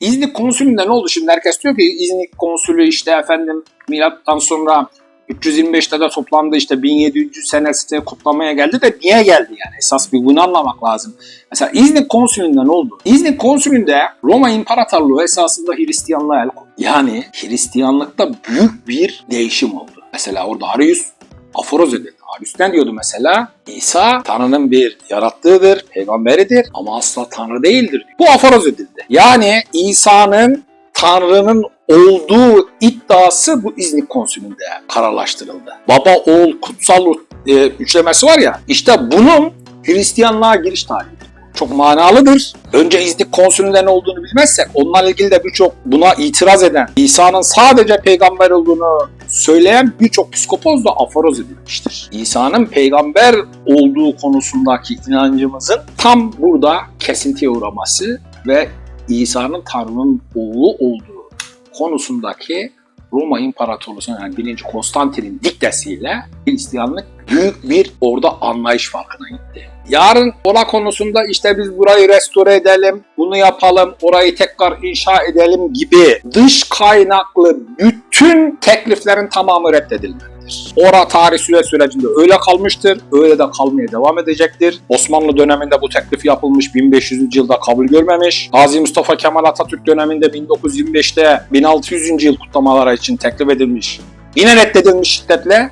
İznik konsülünde ne oldu şimdi? Herkes diyor ki İznik konsülü işte efendim milattan sonra 325'te de toplandı işte 1700 senesinde kutlamaya geldi de niye geldi yani? Esas bir bunu anlamak lazım. Mesela İznik konsülünde ne oldu? İznik konsülünde Roma İmparatorluğu esasında Hristiyanlığa el koydu. Yani Hristiyanlıkta büyük bir değişim oldu. Mesela orada Arius aforoz edildi. Ne diyordu mesela? İsa Tanrı'nın bir yarattığıdır, peygamberidir ama asla Tanrı değildir. Bu aforoz edildi. Yani İsa'nın Tanrı'nın olduğu iddiası bu İznik konsülünde kararlaştırıldı. Baba, oğul, kutsal e, üçlemesi var ya, işte bunun Hristiyanlığa giriş tarihi. Çok manalıdır. Önce İznik konsülünde ne olduğunu bilmezsek onlarla ilgili de birçok buna itiraz eden, İsa'nın sadece peygamber olduğunu söyleyen birçok psikopoz da aforoz edilmiştir. İsa'nın peygamber olduğu konusundaki inancımızın tam burada kesintiye uğraması ve İsa'nın Tanrı'nın oğlu olduğu konusundaki Roma İmparatorluğu'nun yani 1. Konstantin'in diktesiyle Hristiyanlık büyük bir orada anlayış farkına gitti. Yarın ola konusunda işte biz burayı restore edelim, bunu yapalım, orayı tekrar inşa edelim gibi dış kaynaklı bütün tekliflerin tamamı reddedilmelidir. Ora tarih süre sürecinde öyle kalmıştır, öyle de kalmaya devam edecektir. Osmanlı döneminde bu teklif yapılmış, 1500. yılda kabul görmemiş. Gazi Mustafa Kemal Atatürk döneminde 1925'te 1600. yıl kutlamaları için teklif edilmiş. Yine reddedilmiş şiddetle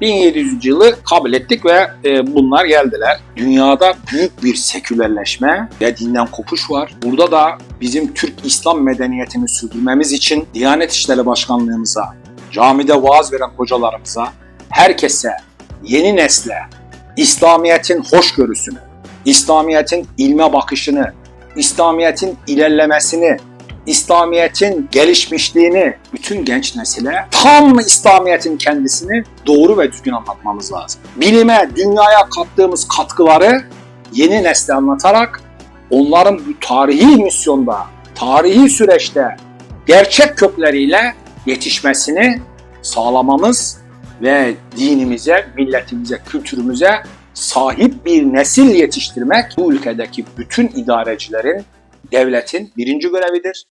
1700 yılı kabul ettik ve e, bunlar geldiler. Dünyada büyük bir sekülerleşme ve dinden kopuş var. Burada da bizim Türk İslam medeniyetini sürdürmemiz için Diyanet İşleri Başkanlığımıza, camide vaaz veren hocalarımıza, herkese, yeni nesle İslamiyet'in hoşgörüsünü, İslamiyet'in ilme bakışını, İslamiyet'in ilerlemesini, İslamiyet'in gelişmişliğini bütün genç nesile tam İslamiyet'in kendisini doğru ve düzgün anlatmamız lazım. Bilime, dünyaya kattığımız katkıları yeni nesle anlatarak onların bu tarihi misyonda, tarihi süreçte gerçek kökleriyle yetişmesini sağlamamız ve dinimize, milletimize, kültürümüze sahip bir nesil yetiştirmek bu ülkedeki bütün idarecilerin, devletin birinci görevidir.